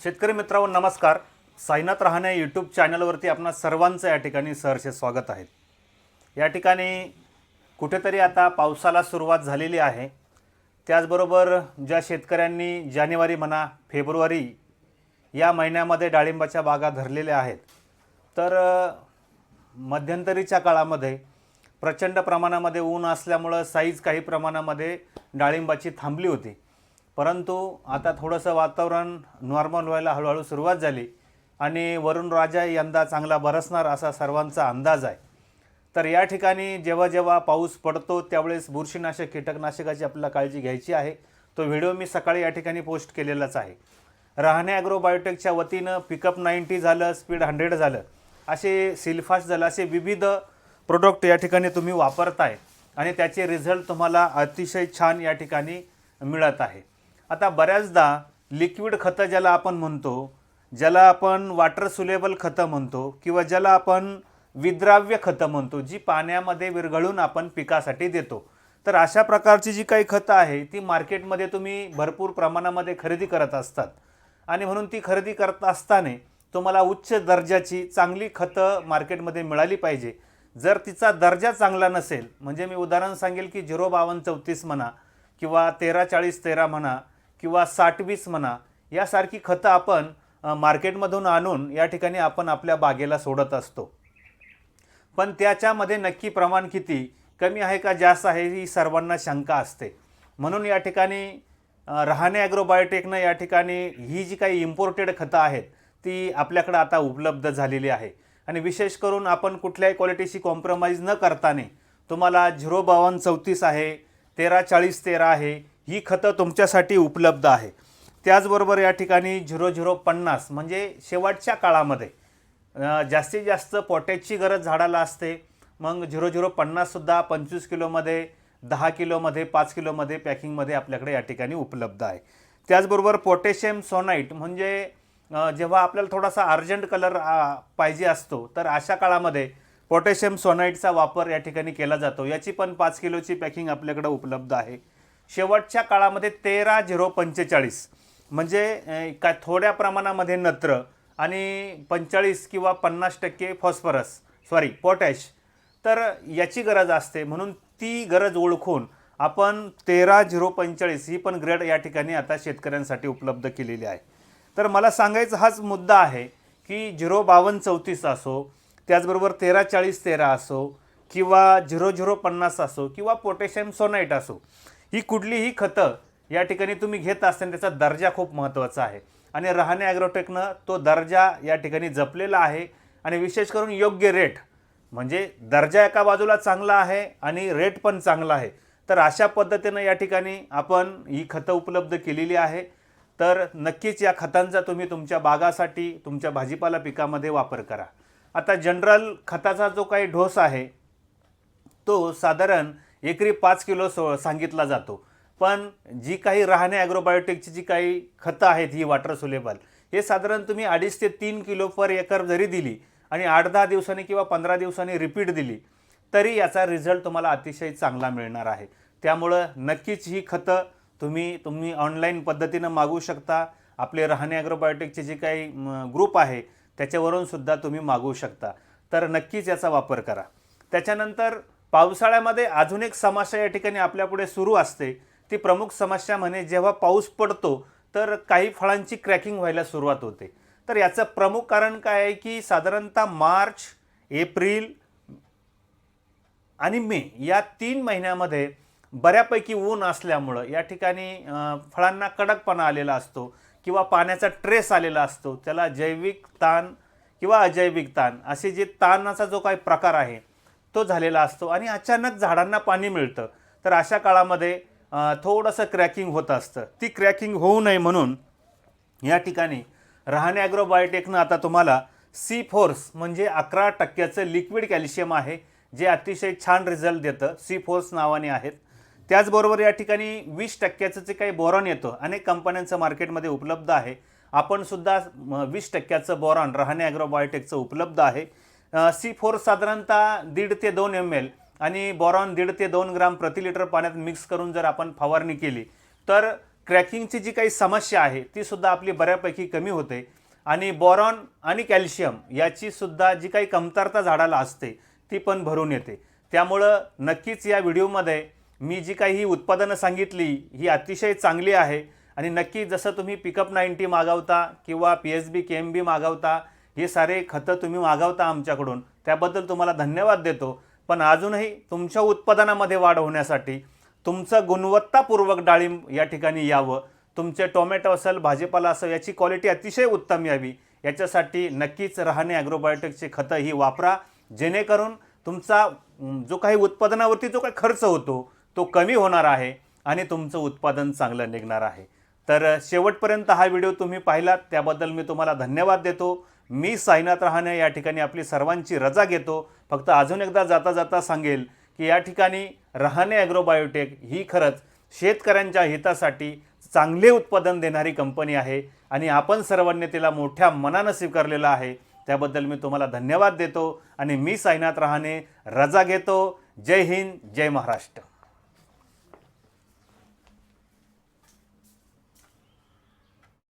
शेतकरी मित्रांनो नमस्कार. साईनाथ रहाणे यूट्यूब चॅनलवरती आपणा सर्वांचं या ठिकाणी सहर्षे स्वागत आहे. या ठिकाणी कुठेतरी आता पावसाला सुरुवात झालेली आहे. त्याचबरोबर ज्या शेतकऱ्यांनी जानेवारी म्हणा फेब्रुवारी या महिन्यामध्ये डाळिंबाच्या बागा धरलेल्या आहेत तर मध्यंतरीच्या काळामध्ये प्रचंड प्रमाणामध्ये ऊन असल्यामुळं साईज काही प्रमाणामध्ये डाळिंबाची थांबली होती. परंतु आता थोडंसं वातावरण नॉर्मल व्हायला हळूहळू सुरुवात झाली आणि वरुण राजा यंदा चांगला बरसणार असा सर्वांचा अंदाज आहे. तर या ठिकाणी जेव्हा जेव्हा पाऊस पडतो त्यावेळेस बुरशीनाशक कीटकनाशकाची आपल्याला काळजी घ्यायची आहे. तो व्हिडिओ मी सकाळी या ठिकाणी पोस्ट केलेलाच आहे. राहणे ॲग्रोबायोटेकच्या वतीनं पिकअप नाईन्टी झालं स्पीड हंड्रेड झालं. असे सिल्फास झालं असे विविध प्रोडक्ट या ठिकाणी तुम्ही वापरताय आणि त्याचे रिझल्ट तुम्हाला अतिशय छान या ठिकाणी मिळत आहे. आता बऱ्याचदा लिक्विड खतं ज्याला आपण म्हणतो ज्याला आपण वॉटर सुलेबल खतं म्हणतो किंवा ज्याला आपण विद्राव्य खतं म्हणतो जी पाण्यामध्ये विरघळून आपण पिकासाठी देतो. तर अशा प्रकारची जी काही खतं आहे ती मार्केटमध्ये तुम्ही भरपूर प्रमाणामध्ये खरेदी करत असतात. आणि म्हणून ती खरेदी करत असताना तुम्हाला उच्च दर्जाची चांगली खतं मार्केटमध्ये मिळाली पाहिजे. जर तिचा दर्जा चांगला नसेल म्हणजे मी उदाहरण सांगेल की झिरो बावन्न चौतीस म्हणा किंवा तेरा चाळीस तेरा म्हणा किंवा साठ वीस म्हणा यासारखी खतं आपण मार्केटमधून आणून या ठिकाणी आपण आपल्या बागेला सोडत असतो. पण त्याच्यामध्ये नक्की प्रमाण किती कमी आहे का जास्त आहे ही सर्वांना शंका असते. म्हणून या ठिकाणी रहाणे ॲग्रोबायोटेकनं या ठिकाणी ही जी काही इम्पोर्टेड खतं आहेत ती आपल्याकडं आता उपलब्ध झालेली आहे. आणि विशेष करून आपण कुठल्याही क्वालिटीशी कॉम्प्रोमाइज न करताने तुम्हाला झिरो बावन्न चौतीस आहे तेरा चाळीस तेरा आहे ही खतं तुमच्यासाठी उपलब्ध आहे. त्याचबरोबर या ठिकाणी झिरो झिरो पन्नास म्हणजे शेवटच्या काळामध्ये जास्तीत जास्त पोटॅशची गरज झाडाला असते. मग झिरो झिरो पन्नाससुद्धा पंचवीस किलोमध्ये दहा किलोमध्ये पाच किलोमध्ये पॅकिंगमध्ये आपल्याकडे या ठिकाणी उपलब्ध आहे. त्याचबरोबर पोटॅशियम सोनाईट म्हणजे जेव्हा आपल्याला थोडासा अर्जंट कलर पाहिजे असतो तर अशा काळामध्ये पोटॅशियम सोनाईटचा वापर या ठिकाणी केला जातो. याची पण पाच किलोची पॅकिंग आपल्याकडे उपलब्ध आहे. शेवटच्या काळामध्ये तेरा झिरो पंचेचाळीस. म्हणजे काय थोड्या प्रमाणामध्ये नत्र आणि पंचेचाळीस किंवा पन्नास टक्के फॉस्फरस सॉरी पोटॅश. तर याची गरज असते. म्हणून ती गरज ओळखून आपण तेरा झिरो पंचेचाळीस ही पण ग्रेड या ठिकाणी आता शेतकऱ्यांसाठी उपलब्ध केलेली आहे. तर मला सांगायचा हाच मुद्दा आहे की झिरो बावन्न चौतीस असो त्याचबरोबर तेरा चाळीस तेरा असो किंवा झिरो झिरो पन्नास असो किंवा पोटॅशियम सोनाईट असो ही कुठलीही खतं या ठिकाणी तुम्ही घेत असताना त्याचा दर्जा खूप महत्त्वाचा आहे. आणि रहाणे ॲग्रोटेकनं तो दर्जा या ठिकाणी जपलेला आहे. आणि विशेष करून योग्य रेट म्हणजे दर्जा एका बाजूला चांगला आहे आणि रेट पण चांगला आहे. तर अशा पद्धतीनं या ठिकाणी आपण ही खतं उपलब्ध केलेली आहे. तर नक्कीच या खतांचा तुम्ही तुमच्या बागासाठी तुमच्या भाजीपाला पिकामध्ये वापर करा. आता जनरल खताचा जो काही ढोस आहे तो साधारण एकरी पाच किलो सो सांगितला जातो. पण जी काही राहणे ॲग्रोबायोटिकची जी काही खतं आहेत ही वॉटर सुलेबल हे साधारण तुम्ही अडीच ते तीन किलो पर एकर जरी दिली आणि आठ दहा दिवसांनी किंवा पंधरा दिवसांनी रिपीट दिली तरी याचा रिझल्ट तुम्हाला अतिशय चांगला मिळणार आहे. त्यामुळं नक्कीच ही खतं तुम्ही तुम्ही ऑनलाईन पद्धतीनं मागू शकता. आपले राहणे ॲग्रोबायोटिकचे जे काही ग्रुप आहे त्याच्यावरून सुद्धा तुम्ही मागवू शकता. तर नक्कीच याचा वापर करा. त्याच्यानंतर पावसाळ्यामध्ये अजून एक समस्या या ठिकाणी आपल्यापुढे सुरू असते. ती प्रमुख समस्या म्हणे जेव्हा पाऊस पडतो तर काही फळांची क्रॅकिंग व्हायला सुरुवात होते. तर याचं प्रमुख कारण काय आहे की साधारणतः मार्च एप्रिल आणि मे या तीन महिन्यामध्ये बऱ्यापैकी ऊन असल्यामुळं या ठिकाणी फळांना कडकपणा आलेला असतो किंवा पाण्याचा ट्रेस आलेला असतो. त्याला जैविक ताण किंवा अजैविक ताण असे जे ताणाचा जो काही प्रकार आहे तो झालेला असतो आणि अचानक झाडांना पाणी मिळतं. तर अशा काळामध्ये थोडंसं क्रॅकिंग होत असतं. ती क्रॅकिंग होऊ नये म्हणून या ठिकाणी रहाणे ॲग्रोबायोटेकनं आता तुम्हाला सी फोर्स म्हणजे अकरा टक्क्याचं लिक्विड कॅल्शियम आहे जे अतिशय छान रिझल्ट देतं. सी फोर्स नावाने आहेत. त्याचबरोबर या ठिकाणी वीस टक्क्याचं जे काही बोरॉन येतं अनेक कंपन्यांचं मार्केटमध्ये उपलब्ध आहे. आपण सुद्धा वीस टक्क्याचं बोरॉन रहाणे ॲग्रोबायोटेकचं उपलब्ध आहे. सी फोर साधारणतः दीड ते दोन एम एल आणि बोरॉन दीड ते दोन ग्राम प्रति लिटर पाण्यात मिक्स करून जर आपण फवारणी केली तर क्रॅकिंगची जी काही समस्या आहे ती सुद्धा आपली बऱ्यापैकी कमी होते. आणि बोरॉन आणि कॅल्शियम याची सुद्धा जी काही कमतरता झाडाला असते ती पण भरून येते. त्यामुळं नक्कीच या व्हिडिओमध्ये मी जी काही ही उत्पादनं सांगितली ही अतिशय चांगली आहे. आणि नक्की जसं तुम्ही पिकअप नाईन्टी मागवता किंवा P H B K M B मागवता हे सारे खतं तुम्ही मागवता आमच्याकडून त्याबद्दल तुम्हाला धन्यवाद देतो. पण अजूनही तुमच्या उत्पादनामध्ये वाढ होण्यासाठी तुमचं गुणवत्तापूर्वक डाळिंब या ठिकाणी यावं. तुमचे टोमॅटो असेल भाजीपाला असेल याची क्वालिटी अतिशय उत्तम यावी. याच्यासाठी नक्कीच राहणे ॲग्रोबायोटेकचे खतं ही वापरा. जेणेकरून तुमचा जो काही उत्पादनावरती जो काही खर्च होतो तो कमी होणार आहे आणि तुमचं उत्पादन चांगलं निघणार आहे. तर शेवटपर्यंत हा व्हिडिओ तुम्ही पाहिलात त्याबद्दल मी तुम्हाला धन्यवाद देतो. मी साईनाथ रहाणे या ठिकाणी आपली सर्वांची रजा घेतो. फक्त अजून एकदा जाता जाता सांगेल की या ठिकाणी रहाणे ॲग्रोबायोटेक ही खरंच शेतकऱ्यांच्या हितासाठी चांगले उत्पादन देणारी कंपनी आहे आणि आपण सर्वांनी तिला मोठ्या मनानं स्वीकारलेलं आहे. त्याबद्दल मी तुम्हाला धन्यवाद देतो आणि मी साईनाथ रहाणे रजा घेतो. जय हिंद जय महाराष्ट्र.